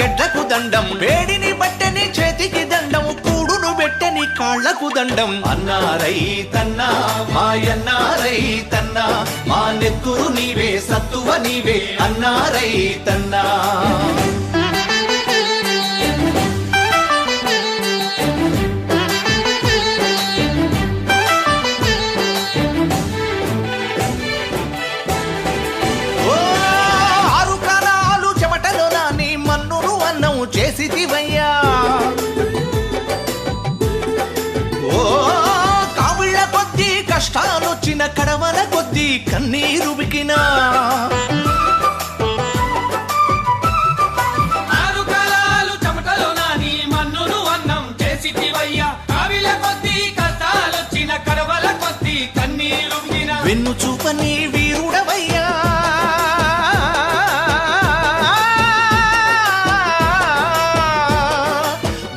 ఎడ్లకు దండం. వేడిని బట్టని చేతికి దండం. కూడును పెట్టని కాళ్ళకు దండం. అన్నారై తన్నా మాయన్నారై తన్నా మా నెత్తురు నీవే సత్తువ నీవే అన్నారై తన్నా. కొద్దీ కష్టాలొచ్చిన కడవల కొద్దీ కన్నీరు బికినా వెన్ను చూపని వీరుడవయ్యా.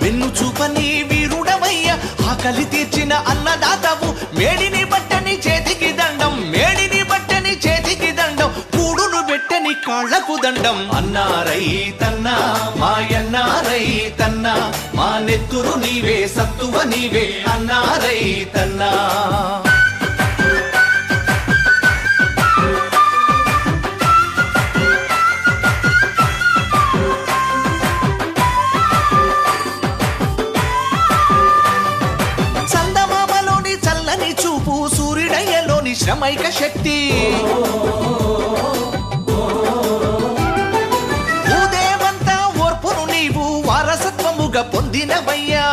వెన్ను చూపని వీరుడవయ్యా. ఆకలి తీర్చిన అన్నదాతవు మేడిని బట్టి చేతికి దండం మేడిని బట్టని చేతికి దండం కూడును పెట్టని కాళ్ళకు దండం. అన్నారై రైతన్నా మాయన్నారై తన్నా మా నెత్తురు నీవే సత్తువ నీవే అన్నారై తన్నా. శ్రమైక శక్తి. భూదేవంతా ఓర్పును నీవు వారసత్వముగా పొందినవయ్యా.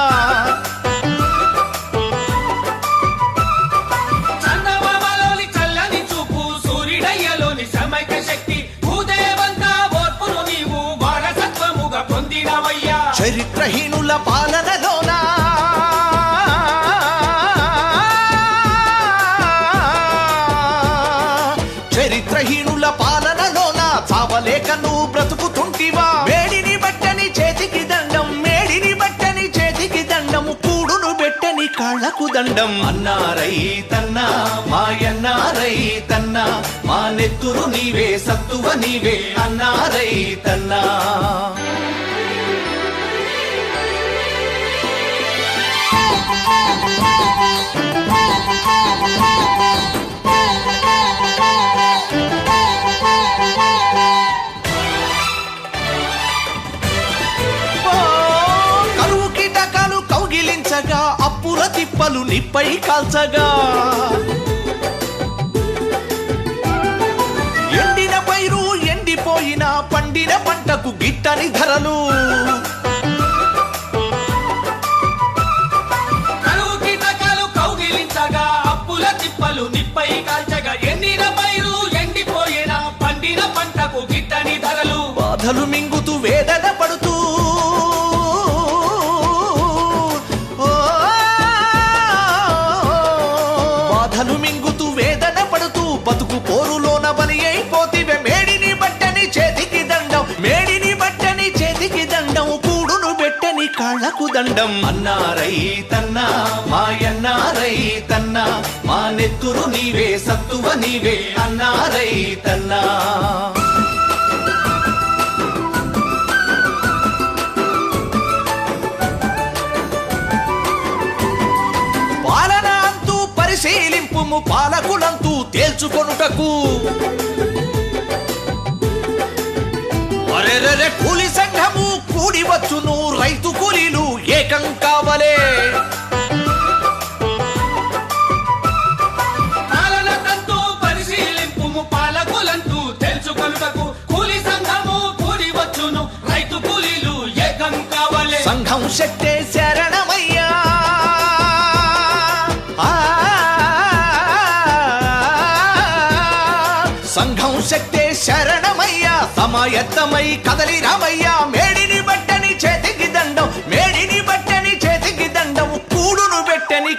చందమామలోని చల్లని పెట్టని దండం అన్నారై రైతన్నా మాయన్నారై రైతన్నా మా నెత్తురు నీవే సత్తువ నీవే అన్నారై అన్నా Thank you. తిప్పలు నిప్పై కాల్చగా. ఎండిన పైరు ఎండిపోయిన పండిన పంటకు గిట్టని ధరలు. అప్పుల తిప్పలు నిప్పై కాల్చగా ఎండిన పైరు ఎండిపోయిన పండిన పంటకు గిట్టని ధరలు. బాధలు మింగుతూ వేదన పడుతూ నాకు దండం. అన్నా రైతన్నా మాయన్నా రైతన్నా మా నెత్తురు నీవే సత్తువ నీవే అన్నారై రైతన్నా పాలన పరిశీలింపుము పాలకులంతూ తేల్చుకొనుటకు. కూలి సంఘము కూడి వచ్చును రైతు కూలీలు కావలే. పాలన పరిశీలింపు పరిశీలింపుము పాలకులంతూ తెలుసుకొనుటకు కూలి సంఘము కూడి వచ్చును. రైతు కూలీలు ఏకం కావలే. సంఘం శక్తే శరణమయ్యా. సంఘం శక్తే శరణమయ్యా. సమాయత్తమై కదలి రామయ్యా.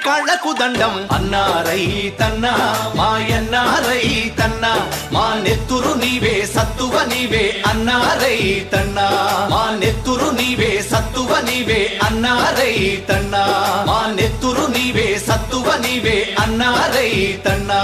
కళ్ళకు దండం. అన్నారై తన్నా మాయన్నారై తన్నా మా నెత్తురు నీవే సత్తువ నీవే అన్నారై తన్నా. మా నెత్తురు నీవే సత్తువ నీవే అన్నారై తన్నా. మా నెత్తురు నీవే సత్తువ నీవే అన్నారై తన్నా.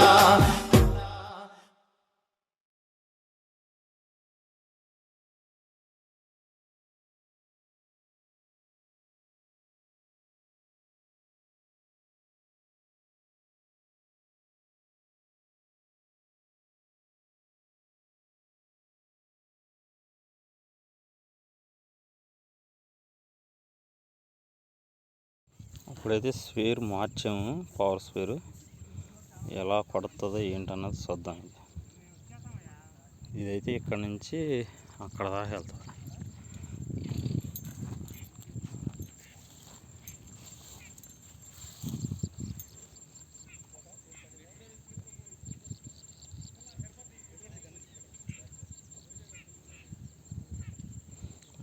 ఇప్పుడైతే స్వేర్ మార్చాము పవర్ స్వేర్ ఎలా కొడుతుందో ఏంటన్నది చూద్దాం ఇది ఇదైతే ఇక్కడ నుంచి అక్కడ దాకా వెళ్తుంది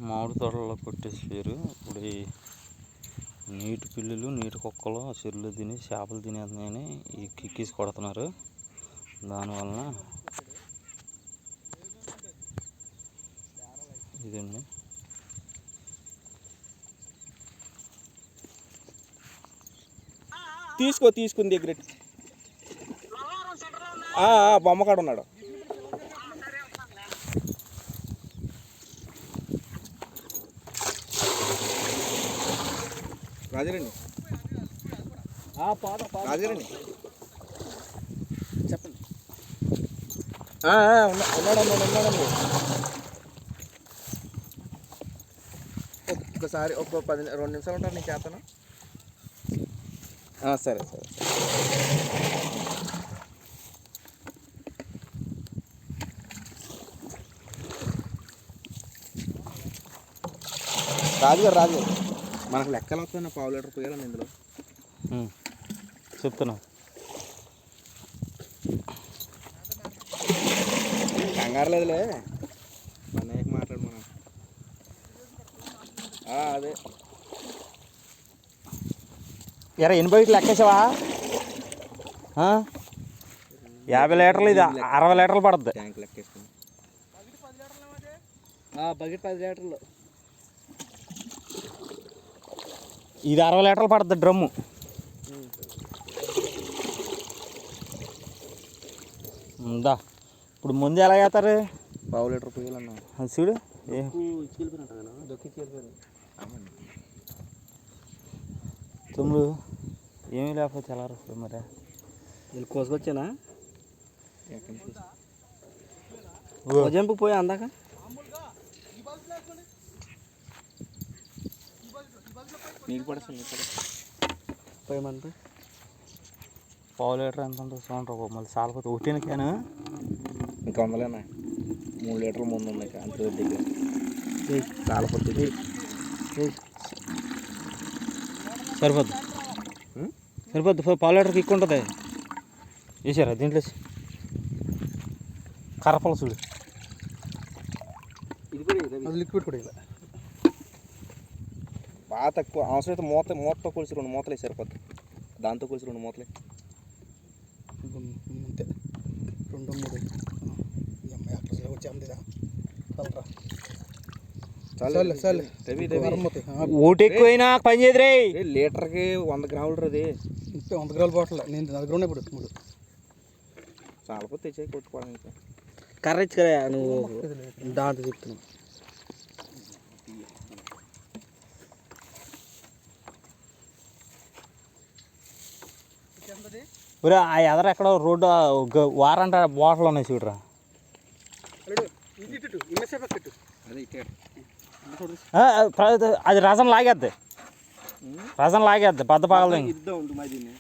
మామిడి తోటలో కొట్టే స్పేరు. ఇప్పుడు నీటి పిల్లులు నీటి కుక్కలు చెరువులు తిని చేపలు తినేస్తున్నాయని ఈ కిక్కీస్ కొడుతున్నారు. దానివలన ఇదండి. తీసుకో తీసుకుని దగ్గర. ఆ, బొమ్మకాడు ఉన్నాడు. రాజరండి. రాజరండి. చెప్పండి. ఉన్నాడమ్మా ఉన్నాడమ్మా ఒక్కసారి ఒక్క పది రెండు నిమిషాలు చేస్తాను. ఆ, సరే సరే సరే. రాజుగారు రాజుగారు. మనకు లెక్కలు వస్తున్నా పావు లీటర్ పోయాలండి ఇందులో. చెప్తున్నా. కంగారు లేదులే. అన్నయ్యకి మాట్లాడు మనం. అదే. ఎరా ఎక్కేసావా ఆ? యాభై లీటర్లు ఇది అరవై లీటర్లు పడుద్ది. ట్యాంక్ లెక్కేసుకుని బకెట్ పది లీటర్లు. ఇది అరవై లీటర్లు పడుద్ది డ్రమ్ము. ఉందా? ఇప్పుడు ముందు ఎలా చేస్తారు? పావు లీటర్ చూడు. ఏ? దొక్కి చీలిపోయింది. తమ్ముడు ఏమీ లేకపోతే ఎలా వస్తుంది మరి? వీళ్ళు కోసుకొచ్చానా? ఎక్కడి నుంచి? ఓ, భుజంపు పోయి అందాక? నీకు పడుతుంది పోయమంతా పావు లీటర్ ఎంత ఉంటుంది చూడండి మళ్ళీ సాలిపోతే ఒకటిన క్యాను? ఇంకా వందలేనా? మూడు లీటర్లు ముందు ఉన్నాయి అంత దగ్గర చాలా పొద్దు సరిపోద్ది? సరిపోద్ది పావు లీటర్కి ఎక్కువ ఉంటుంది. వేసారా దీంట్లో. కర్రపల చూడు. ఇది కూడా అది లిక్విడ్ కూడా ఇలా బాగా తక్కువ. అవసరమైతే మూత మూతతో కొలిసి రెండు మూతలు వేసి సరిపోద్ది. దాంతో కొలిసి రెండు మూతలే అంతే రెండు మూడు. ఓటు ఎక్కువైనా పని చేయదురే ఏ, లీటర్కి వంద గ్రాములు అది వంద గ్రాముల బాటిల్. నేను దగ్గర ఉన్నాయి ఇప్పుడు. మూడు. చాలా పొద్దు తెచ్చాయి కొట్టుకోవడం ఇంకా. కర్ర ఇచ్చుకరా నువ్వు దాంట్లో చెప్తున్నావు ఒరే ఆ ఎదర ఎక్కడో రోడ్డు వారంట బాటలు ఉన్నాయి చూడరా. అదే రసం లాగేద్ది. రసం లాగేద్ది మరి దీన్ని.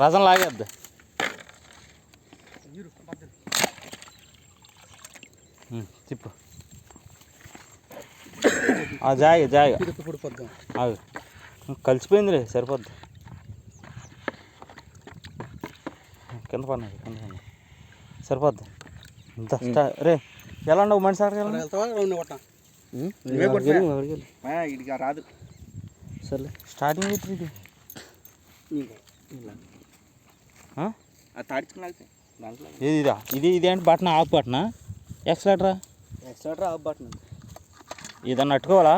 రసం లాగేద్ది. తిప్పు. ఆ జాగి జాగి కలిసిపోయిందిలే సరిపోద్ది. కింద పడినది కింద పడినది సరిపోద్ది. ఇంత రే ఎలా ఉండవు మనిషి ఇడికి రాదు. సర్లే. స్టార్టింగ్ అయితే ఇది ఇదా? ఇది ఇది ఏంటి బటన్? ఆఫ్ బటనా ఎక్సలేటరా ఎక్స్ట్రా ఆఫ్ బట్టన్ ఇదన్నా అట్టుకోవాలా?